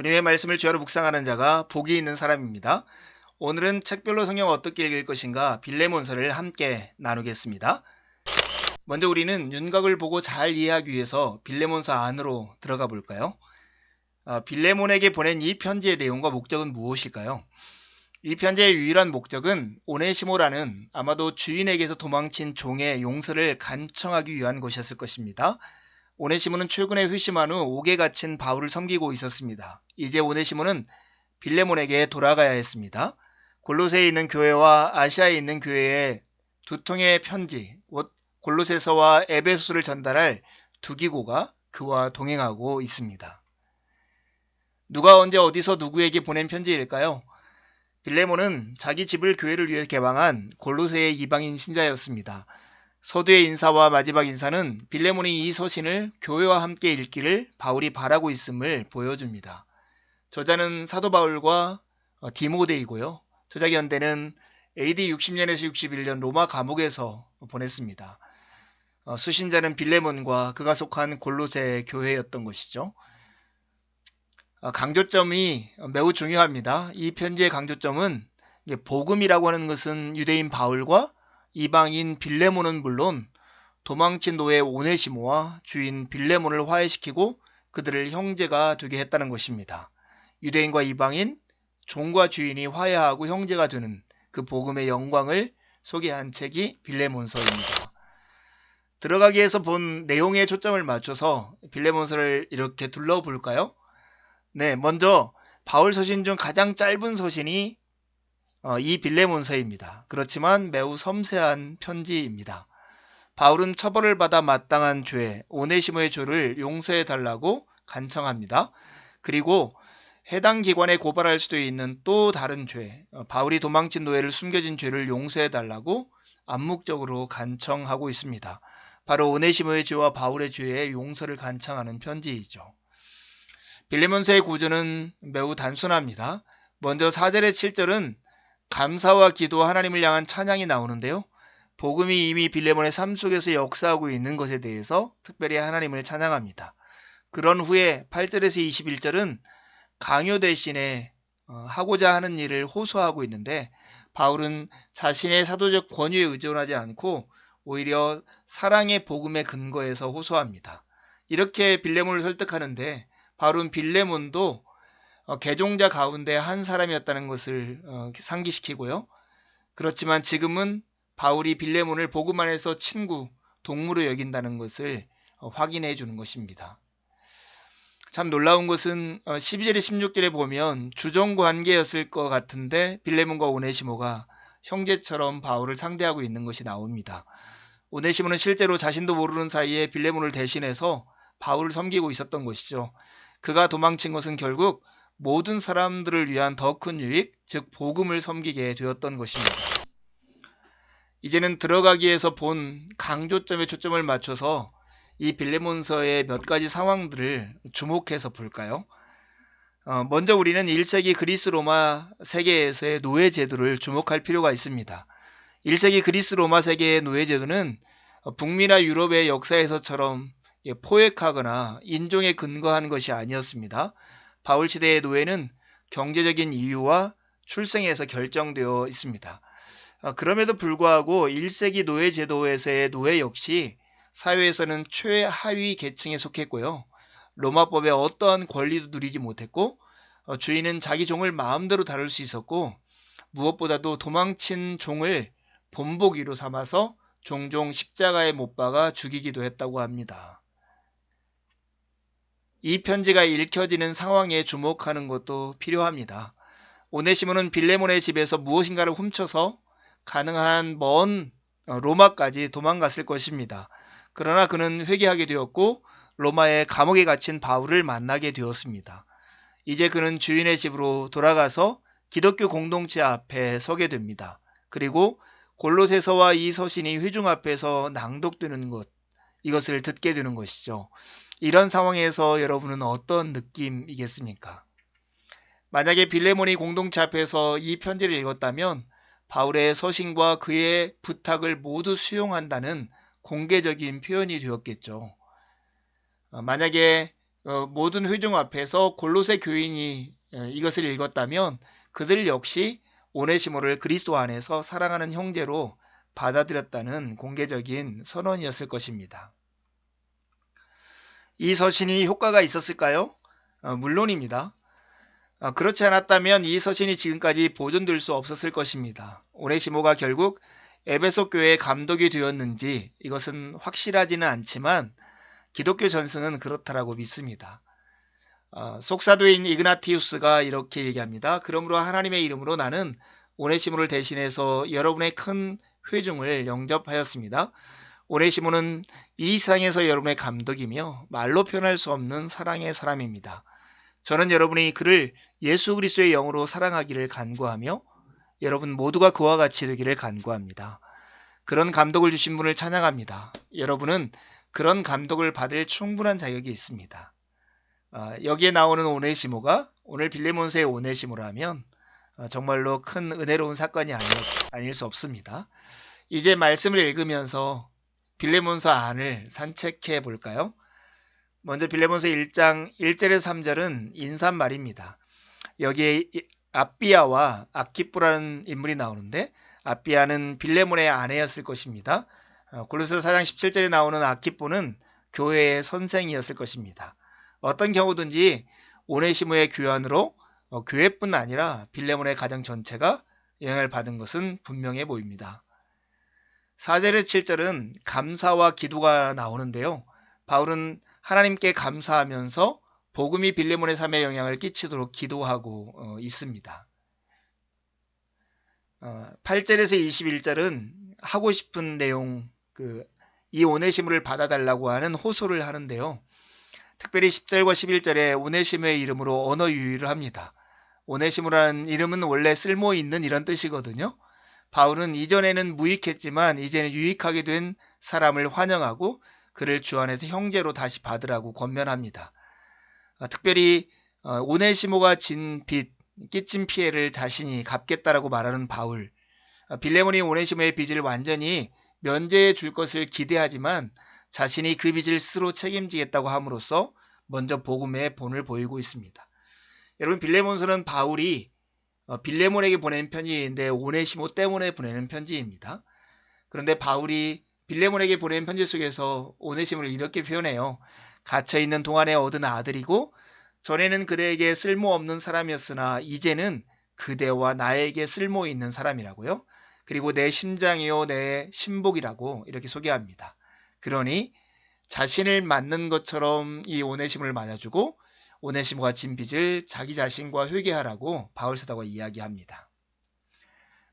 주님의 말씀을 주하로 묵상하는 자가 복이 있는 사람입니다. 오늘은 책별로 성경을 어떻게 읽을 것인가 빌레몬서를 함께 나누겠습니다. 먼저 우리는 윤곽을 보고 잘 이해하기 위해서 빌레몬서 안으로 들어가 볼까요? 아, 빌레몬에게 보낸 이 편지의 내용과 목적은 무엇일까요? 이 편지의 유일한 목적은 오네시모라는 아마도 주인에게서 도망친 종의 용서를 간청하기 위한 것이었을 것입니다. 오네시모는 출근에 회심한 후 옥에 갇힌 바울을 섬기고 있었습니다. 이제 오네시모는 빌레몬에게 돌아가야 했습니다. 골로새에 있는 교회와 아시아에 있는 교회에 두 통의 편지, 곧 골로새서와 에베소서를 전달할 두 기고가 그와 동행하고 있습니다. 누가 언제 어디서 누구에게 보낸 편지일까요? 빌레몬은 자기 집을 교회를 위해 개방한 골로새의 이방인 신자였습니다. 서두의 인사와 마지막 인사는 빌레몬이 이 서신을 교회와 함께 읽기를 바울이 바라고 있음을 보여줍니다. 저자는 사도 바울과 어, 디모데이고요. 저작 연대는 AD 60년에서 61년 로마 감옥에서 보냈습니다. 어, 수신자는 빌레몬과 그가 속한 골로새 교회였던 것이죠. 어, 강조점이 매우 중요합니다. 이 편지의 강조점은 복음이라고 하는 것은 유대인 바울과 이방인 빌레몬은 물론 도망친 노예 오네시모와 주인 빌레몬을 화해시키고 그들을 형제가 되게 했다는 것입니다. 유대인과 이방인, 종과 주인이 화해하고 형제가 되는 그 복음의 영광을 소개한 책이 빌레몬서입니다. 들어가기 위해서 본 내용에 초점을 맞춰서 빌레몬서를 이렇게 둘러볼까요? 네, 먼저 바울 서신 중 가장 짧은 서신이 어, 이 빌레몬서입니다. 그렇지만 매우 섬세한 편지입니다. 바울은 처벌을 받아 마땅한 죄, 오네시모의 죄를 용서해 달라고 간청합니다. 그리고 해당 기관에 고발할 수도 있는 또 다른 죄, 어, 바울이 도망친 노예를 숨겨진 죄를 용서해 달라고 암묵적으로 간청하고 있습니다. 바로 오네시모의 죄와 바울의 죄의 용서를 간청하는 편지이죠. 빌레몬서의 구조는 매우 단순합니다. 먼저 4절의 7절은 감사와 기도 하나님을 향한 찬양이 나오는데요. 복음이 이미 빌레몬의 삶 속에서 역사하고 있는 것에 대해서 특별히 하나님을 찬양합니다. 그런 후에 8절에서 21절은 강요 대신에 어, 하고자 하는 일을 호소하고 있는데 바울은 자신의 사도적 권위에 의존하지 않고 오히려 사랑의 복음의 근거에서 호소합니다. 이렇게 빌레몬을 설득하는데 바울은 빌레몬도 어, 개종자 가운데 한 사람이었다는 것을 어, 상기시키고요. 그렇지만 지금은 바울이 빌레몬을 복음 안에서 친구, 동무로 여긴다는 것을 어, 확인해 주는 것입니다. 참 놀라운 것은 12절에 16절에 보면 주종 관계였을 것 같은데 빌레몬과 오네시모가 형제처럼 바울을 상대하고 있는 것이 나옵니다. 오네시모는 실제로 자신도 모르는 사이에 빌레몬을 대신해서 바울을 섬기고 있었던 것이죠. 그가 도망친 것은 결국 모든 사람들을 위한 더 큰 유익, 즉 복음을 섬기게 되었던 것입니다. 이제는 들어가기 위해서 본 강조점에 초점을 맞춰서 이 빌레몬서의 몇 가지 상황들을 주목해서 볼까요? 어, 먼저 우리는 1세기 그리스 로마 세계에서의 노예 제도를 주목할 필요가 있습니다. 1세기 그리스 로마 세계의 노예 제도는 북미나 유럽의 역사에서처럼 포획하거나 인종에 근거한 것이 아니었습니다. 바울 시대의 노예는 경제적인 이유와 출생에서 결정되어 있습니다. 어, 그럼에도 불구하고 1세기 노예 제도에서의 노예 역시 사회에서는 최하위 계층에 속했고요. 로마법에 어떠한 권리도 누리지 못했고 어, 주인은 자기 종을 마음대로 다룰 수 있었고 무엇보다도 도망친 종을 본보기로 삼아서 종종 십자가에 못 박아 죽이기도 했다고 합니다. 이 편지가 읽혀지는 상황에 주목하는 것도 필요합니다. 오네시모는 빌레몬의 집에서 무엇인가를 훔쳐서 가능한 먼 어, 로마까지 도망갔을 것입니다. 그러나 그는 회개하게 되었고 로마의 감옥에 갇힌 바울을 만나게 되었습니다. 이제 그는 주인의 집으로 돌아가서 기독교 공동체 앞에 서게 됩니다. 그리고 골로새서와 이 서신이 회중 앞에서 낭독되는 것, 이것을 듣게 되는 것이죠. 이런 상황에서 여러분은 어떤 느낌이겠습니까? 만약에 빌레몬이 공동체 앞에서 이 편지를 읽었다면 바울의 서신과 그의 부탁을 모두 수용한다는 공개적인 표현이 되었겠죠. 어, 만약에 어, 모든 회중 앞에서 골로새 교인이 어, 이것을 읽었다면 그들 역시 오네시모를 그리스도 안에서 사랑하는 형제로 받아들였다는 공개적인 선언이었을 것입니다. 이 서신이 효과가 있었을까요? 어, 물론입니다. 어, 그렇지 않았다면 이 서신이 지금까지 보존될 수 없었을 것입니다. 오네시모가 결국 에베소 교회의 감독이 되었는지 이것은 확실하지는 않지만 기독교 전승은 그렇다라고 믿습니다. 어, 속사도인 이그나티우스가 이렇게 얘기합니다. 그러므로 하나님의 이름으로 나는 오네시모를 대신해서 여러분의 큰 회중을 영접하였습니다. 오네시모는 이 세상에서 여러분의 감독이며 말로 표현할 수 없는 사랑의 사람입니다. 저는 여러분이 그를 예수 그리스도의 영으로 사랑하기를 간구하며 여러분 모두가 그와 같이 되기를 간구합니다. 그런 감독을 주신 분을 찬양합니다. 여러분은 그런 감독을 받을 충분한 자격이 있습니다. 어, 여기에 나오는 오네시모가 오늘 빌레몬스의 오네시모라면 어, 정말로 큰 은혜로운 사건이 아니, 아닐 수 없습니다. 이제 말씀을 읽으면서 빌레몬서 안을 산책해 볼까요? 먼저 빌레몬서 1장 1절에서 3절은 인사말입니다. 여기에 아비아와 아키프라는 인물이 나오는데 아비아는 빌레몬의 아내였을 것입니다. 어, 골로새 4장 17절에 나오는 아키포는 교회의 선생이었을 것입니다. 어떤 경우든지 오네시모의 교환으로 어, 교회뿐 아니라 빌레몬의 가정 전체가 영향을 받은 것은 분명해 보입니다. 4절의 7절은 감사와 기도가 나오는데요. 바울은 하나님께 감사하면서 복음이 빌레몬의 삶에 영향을 끼치도록 기도하고 어, 있습니다. 어, 8절에서 21절은 하고 싶은 내용, 그, 이 오네시무를 받아달라고 하는 호소를 하는데요. 특별히 10절과 11절에 오네시무의 이름으로 언어 유의를 합니다. 오네시무라는 이름은 원래 쓸모 있는 이런 뜻이거든요. 바울은 이전에는 무익했지만 이제는 유익하게 된 사람을 환영하고 그를 주 안에서 형제로 다시 받으라고 권면합니다. 어, 특별히 어, 오네시모가 진 빚, 끼친 피해를 자신이 갚겠다라고 말하는 바울. 어, 빌레몬이 오네시모의 빚을 완전히 면제해 줄 것을 기대하지만 자신이 그 빚을 스스로 책임지겠다고 함으로써 먼저 복음의 본을 보이고 있습니다. 여러분 빌레몬서는 바울이 빌레몬에게 보낸 편지인데 오네시모 때문에 보내는 편지입니다. 그런데 바울이 빌레몬에게 보낸 편지 속에서 오네시모를 이렇게 표현해요. 갇혀있는 동안에 얻은 아들이고 전에는 그대에게 쓸모없는 사람이었으나 이제는 그대와 나에게 쓸모있는 사람이라고요. 그리고 내 심장이요 내 신복이라고 이렇게 소개합니다. 그러니 자신을 맞는 것처럼 이 오네심을 맞아주고 오네시모가 진 빚을 자기 자신과 회개하라고 바울사도가 이야기합니다.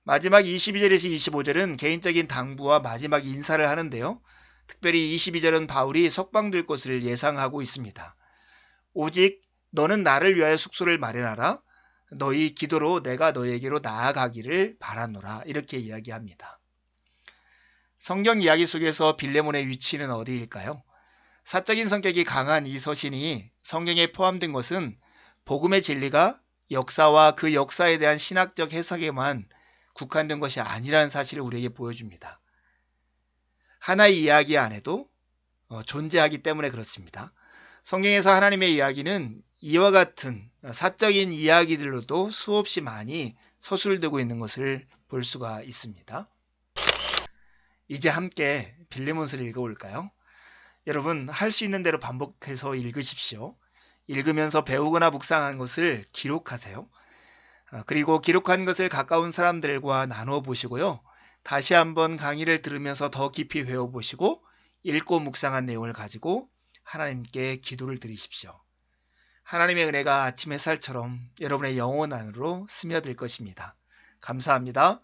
마지막 22절에서 25절은 개인적인 당부와 마지막 인사를 하는데요. 특별히 22절은 바울이 석방될 것을 예상하고 있습니다. 오직 너는 나를 위하여 숙소를 마련하라. 너희 기도로 내가 너에게로 나아가기를 바라노라. 이렇게 이야기합니다. 성경 이야기 속에서 빌레몬의 위치는 어디일까요? 사적인 성격이 강한 이 서신이 성경에 포함된 것은 복음의 진리가 역사와 그 역사에 대한 신학적 해석에만 국한된 것이 아니라는 사실을 우리에게 보여줍니다. 하나의 이야기 안에도 어, 존재하기 때문에 그렇습니다. 성경에서 하나님의 이야기는 이와 같은 사적인 이야기들로도 수없이 많이 서술되고 있는 것을 볼 수가 있습니다. 이제 함께 빌레몬스를 읽어볼까요? 여러분 할 수 있는 대로 반복해서 읽으십시오. 읽으면서 배우거나 묵상한 것을 기록하세요. 아, 그리고 기록한 것을 가까운 사람들과 나누어 보시고요. 다시 한번 강의를 들으면서 더 깊이 외워보시고 읽고 묵상한 내용을 가지고 하나님께 기도를 드리십시오. 하나님의 은혜가 아침 햇살처럼 여러분의 영혼 안으로 스며들 것입니다. 감사합니다.